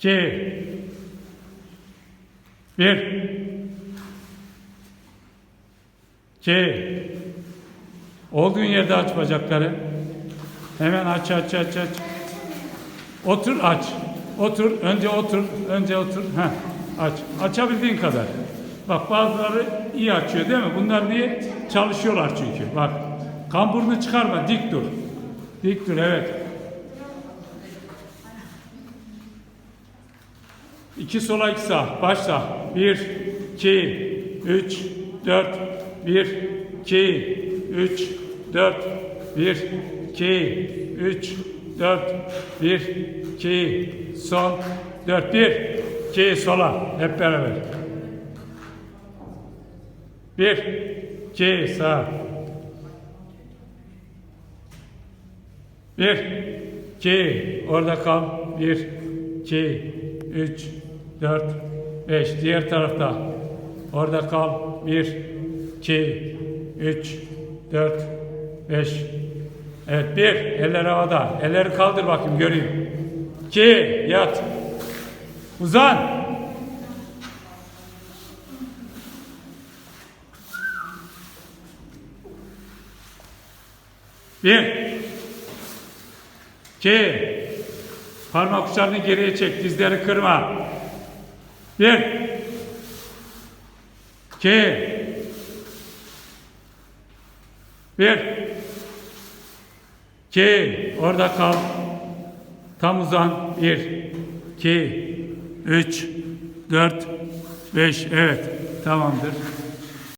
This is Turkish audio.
iki, bir, iki, olduğun yerde aç bacakları. Hemen aç, aç, aç, aç. Otur, aç. Otur, önce otur, önce otur. Heh, aç. Açabildiğin kadar. Bak bazıları iyi açıyor değil mi? Bunlar niye? Çalışıyorlar çünkü. Bak, kamburunu çıkarma, dik dur. Dik dur, evet. İki sola iki sağ. Başla. Bir, iki, üç, dört, bir, iki, üç, dört, bir, iki, üç, dört, bir, iki, son, dört, bir, iki, sola. Hep beraber. Bir, iki, sağ. Bir, iki, orada kal. Bir, iki, üç, dört, beş. Diğer tarafta. Orada kal. Bir, iki, üç, dört, beş. Evet, bir. Eller havada. Elleri kaldır bakayım, göreyim. İki, yat. Uzan. Bir. İki. Parmak uçlarını geriye çek. Dizleri kırma. Bir. İki. Bir. İki. Orada kal. Tam uzan. Bir. iki, Üç. Dört. Beş. Evet. Tamamdır.